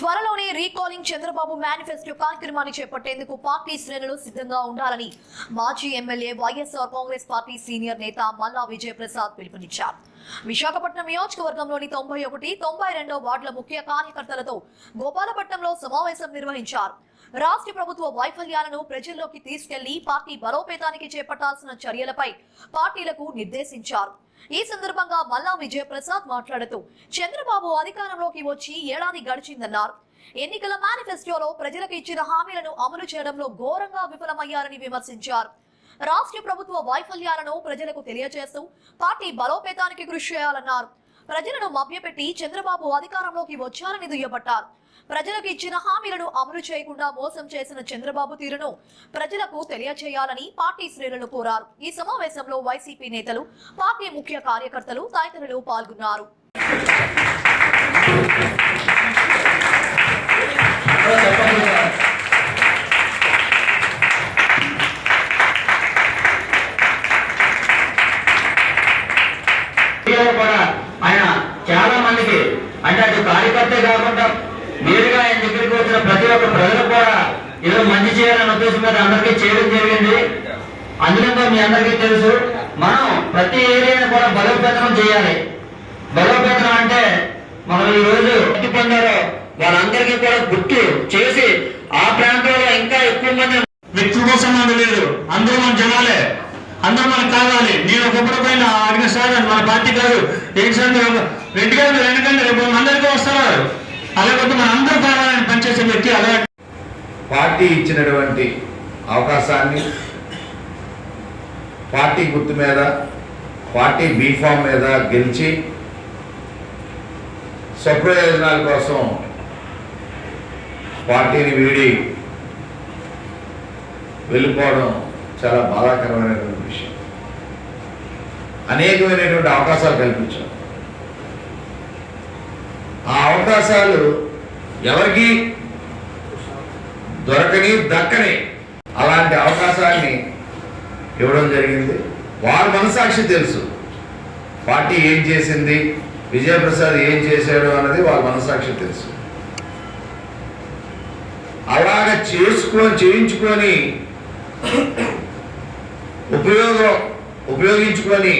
త్వరలోనే recalling Chandrababu manifesto కార్యక్రమాన్ని చేపట్టేందుకు పార్టీ శ్రేణులు సిద్ధంగా ఉండాలని మాజీ MLA YSR Congress party senior నేత మల్లా విజయప్రసాద్ పిలుపునిచ్చారు. విశాఖపట్నం నియోజకవర్గంలోని తొంభై ఒకటి తొంభై రెండో వార్డుల ముఖ్య కార్యకర్తలతో గోపాలపట్నంలో సమావేశం నిర్వహించారు. రాష్ట్ర ప్రభుత్వ వైఫల్యాలను ప్రజల్లోకి తీసుకెళ్ళి పార్టీ బలోపేతానికి చేపట్టాల్సిన చర్యలపై పార్టీలకు నిర్దేశించారు. ఈ సందర్భంగా మల్లా విజయప్రసాద్ మాట్లాడుతూ చంద్రబాబు అధికారంలోకి వచ్చి ఏడాది గడిచిందన్నారు. ఎన్నికల మేనిఫెస్టోలో ప్రజలకు ఇచ్చిన హామీలను అమలు చేయడంలో ఘోరంగా విఫలమయ్యారని విమర్శించారు. రాష్ట్ర ప్రభుత్వ వైఫల్యాలను ప్రజలకు తెలియజేస్తూ పార్టీ బలోపేతానికి కృషి చేయాలన్నారు. ప్రజలను మభ్యపెట్టి చంద్రబాబు అధికారంలోకి వచ్చారని దుయ్యబట్టారు. ప్రజలకు ఇచ్చిన హామీలను అమలు చేయకుండా మోసం చేసిన చంద్రబాబు తీరును ప్రజలకు తెలియచేయాలని పార్టీ శ్రేణులు కోరారు. ఈ సమావేశంలో వైసీపీ నేతలు పార్టీ ముఖ్య కార్యకర్తలు తదితరులు పాల్గొన్నారు. కాకుండా నేరుగా ఆయన దగ్గరికి వచ్చిన ప్రతి ఒక్క ప్రజలకు కూడా ఏదో మంచి చేయాలనే ఉద్దేశం మీద అందరికీ చేయడం జరిగింది. అందులో మీ అందరికీ తెలుసు మనం ప్రతి ఏరియాను కూడా బలోపేతనం చేయాలి. బలోపేతనం అంటే మనం ఈ రోజు పొందారో వాళ్ళందరికీ కూడా గుర్తు చేసి ఆ ప్రాంతంలో ఇంకా ఎక్కువ మంది వ్యక్తుల లేదు. అందరూ మన జనాలే. అందరూ మనకు కావాలి నేను ఒకప్పుడు పైన అడిగిన సార్ మన పార్టీ కాదు. ఏంటి సార్ మీరు రెండు గంటలు రెండు గంటలు రేపు అందరికీ వస్తారు. అలాగే మన అందరూ కావాలని పనిచేసే వ్యక్తి అలా పార్టీ ఇచ్చినటువంటి అవకాశాన్ని పార్టీ గుర్తు మీద పార్టీ బీఫామ్ మీద గెలిచి స్వప్రయోజనాల కోసం పార్టీని వీడి వెళ్ళిపోవడం చాలా బాధాకరమైనటువంటి అనేకమైనటువంటి అవకాశాలు కల్పించాం ఆ అవకాశాలు ఎవరికి దొరకని దక్కని అలాంటి అవకాశాన్ని ఇవ్వడం జరిగింది. వారి మనసాక్షి తెలుసు. పార్టీ ఏం చేసింది విజయప్రసాద్ ఏం చేశాడు అన్నది వాళ్ళ మనసాక్షి తెలుసు. అలాగ చేసుకొని చేయించుకొని ఉపయోగం ఉపయోగించుకొని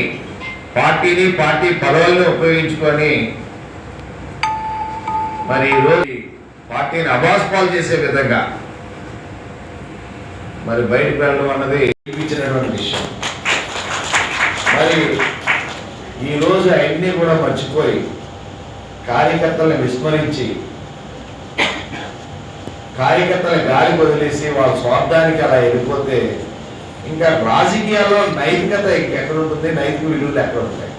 పార్టీని పార్టీ పదవులను ఉపయోగించుకొని మరి ఈరోజు పార్టీని అబాస్పాలు చేసే విధంగా మరి బయటకు వెళ్ళడం అన్నది చూపించినటువంటి విషయం. మరి ఈరోజు అవన్నీ కూడా మర్చిపోయి కార్యకర్తలను విస్మరించి కార్యకర్తల గాలి వదిలేసి వాళ్ళ స్వార్థానికి అలా వెళ్ళిపోతే ఇంకా రాజకీయాల్లో నైతికత ఎక్కడ ఉంటుంది నైతిక విలువలు ఎక్కడ ఉంటాయి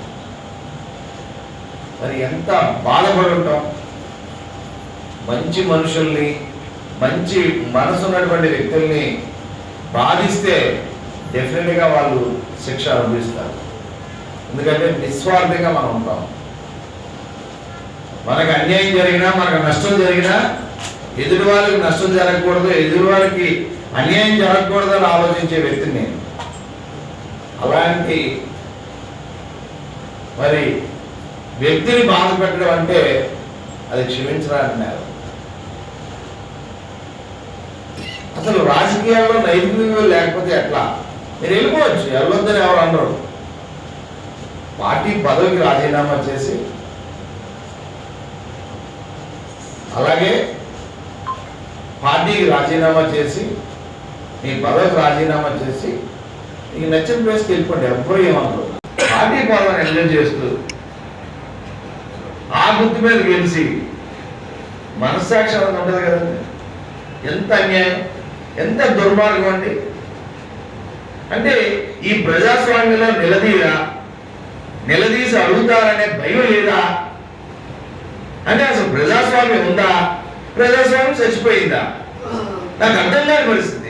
మరి ఎంత బాధపడి ఉంటాం మంచి మనుషుల్ని మంచి మనసు ఉన్నటువంటి వ్యక్తుల్ని బాధిస్తే డెఫినెట్గా వాళ్ళు శిక్ష అనుభవిస్తారు. ఎందుకంటే నిస్వార్థంగా మనం ఉంటాం. మనకు అన్యాయం జరిగినా మనకు నష్టం జరిగినా ఎదుటి వాళ్ళకి నష్టం జరగకూడదు. ఎదుటి వాళ్ళకి అన్యాయం జరగకూడదని ఆలోచించే వ్యక్తిని నేను. అలాంటి మరి వ్యక్తిని బాధ పెట్టడం అంటే అది క్షమించడానికి నేను అసలు రాజకీయాల్లో నైపుణ్యం లేకపోతే ఎట్లా? మీరు వెళ్ళిపోవచ్చు వెళ్ళొద్దని ఎవరు అనరు. పార్టీ పదవికి రాజీనామా చేసి అలాగే పార్టీకి రాజీనామా చేసి మీ పదవికి రాజీనామా చేసి నీకు నచ్చిన ప్లేస్కి వెళ్ళిపోండి ఎవరు ఏమన్నారు పార్టీ పదవిని ఎంజాయ్ చేస్తూ ఆ గుర్తు మీద గెలిచి మనస్సాక్షి ఉండదు కదండి. ఎంత అన్యాయం ఎంత దుర్మార్గం అండి. అంటే ఈ ప్రజాస్వామ్యంలో నిలదీరా నిలదీసి అడుగుతారనే భయం లేదా? అంటే అసలు ప్రజాస్వామ్యం ఉందా? ప్రజాస్వామ్యం చచ్చిపోయిందా? నాకు అర్థం కాని పరిస్థితి.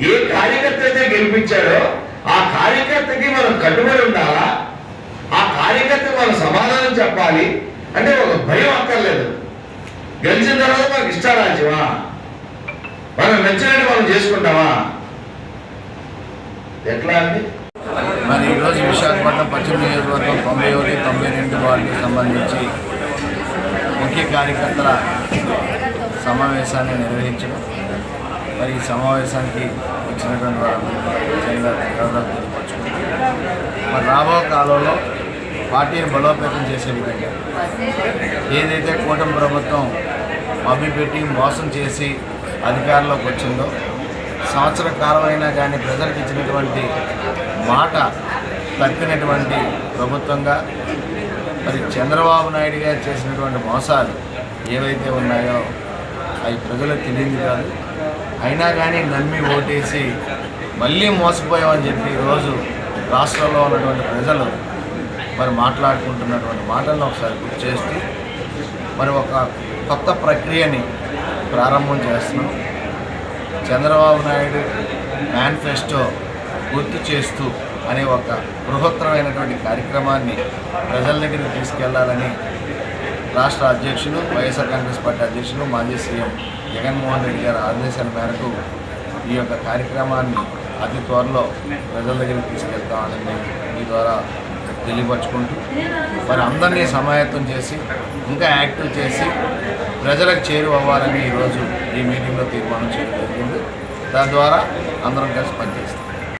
ఏ కార్యకర్త అయితే గెలిపించాడో ఆ కార్యకర్తకి మనం కట్టుబడి ఉండాలా? ఆ కార్యకర్త మనం సమాధానం చెప్పాలి అంటే ఒక భయం అక్కర్లేదు. గెలిచిన తర్వాత మనకి ఇష్టారాజ్యమా? మనం నచ్చినట్టు మనం చేసుకుంటామా? ఎట్లా అండి? మరి ఈరోజు విశాఖపట్నం పశ్చిమ నియోజకవర్గం తొంభై ఒకటి తొంభై రెండు వార్డుకి సంబంధించి ముఖ్య కార్యకర్తల సమావేశాన్ని నిర్వహించడం. మరి ఈ సమావేశానికి వచ్చినటువంటి వారందరికీ మరి రాబో కాలంలో పార్టీని బలోపేతం చేసే విధంగా ఏదైతే కూటమి ప్రభుత్వం మభ్యపెట్టి మోసం చేసి అధికారంలోకి వచ్చిందో సంవత్సర కాలమైనా కానీ ప్రజలకు ఇచ్చినటువంటి మాట తప్పినటువంటి ప్రభుత్వంగా మరి చంద్రబాబు నాయుడు గారు చేసినటువంటి మోసాలు ఏవైతే ఉన్నాయో అవి ప్రజలకు తెలియదు కాదు. అయినా కానీ నమ్మి ఓటేసి మళ్ళీ మోసపోయామని చెప్పి ఈరోజు రాష్ట్రంలో ఉన్నటువంటి ప్రజలు మరి మాట్లాడుకుంటున్నటువంటి మాటలను ఒకసారి గుర్తు చేస్తూ మరి ఒక కొత్త ప్రక్రియని ప్రారంభం చేస్తున్నాం. చంద్రబాబు నాయుడు మేనిఫెస్టో గుర్తు చేస్తూ అనే ఒక బృహత్తరమైనటువంటి కార్యక్రమాన్ని ప్రజల దగ్గరికి తీసుకెళ్ళాలని రాష్ట్ర అధ్యక్షులు వైఎస్ఆర్ కాంగ్రెస్ పార్టీ అధ్యక్షులు మాజీ సీఎం జగన్మోహన్ రెడ్డి గారి ఆదేశాల మేరకు ఈ యొక్క కార్యక్రమాన్ని అతి త్వరలో ప్రజల దగ్గరికి తీసుకెళ్తామని నేను మీ ద్వారా తెలియపరచుకుంటూ మరి అందరినీ సమాయత్తం చేసి ఇంకా యాక్టివ్ చేసి ప్రజలకు చేరువవ్వాలని ఈరోజు ఈ మీటింగ్లో తీర్మానం చేయడం జరిగింది. దాని ద్వారా అందరం కలిసి పనిచేస్తాం.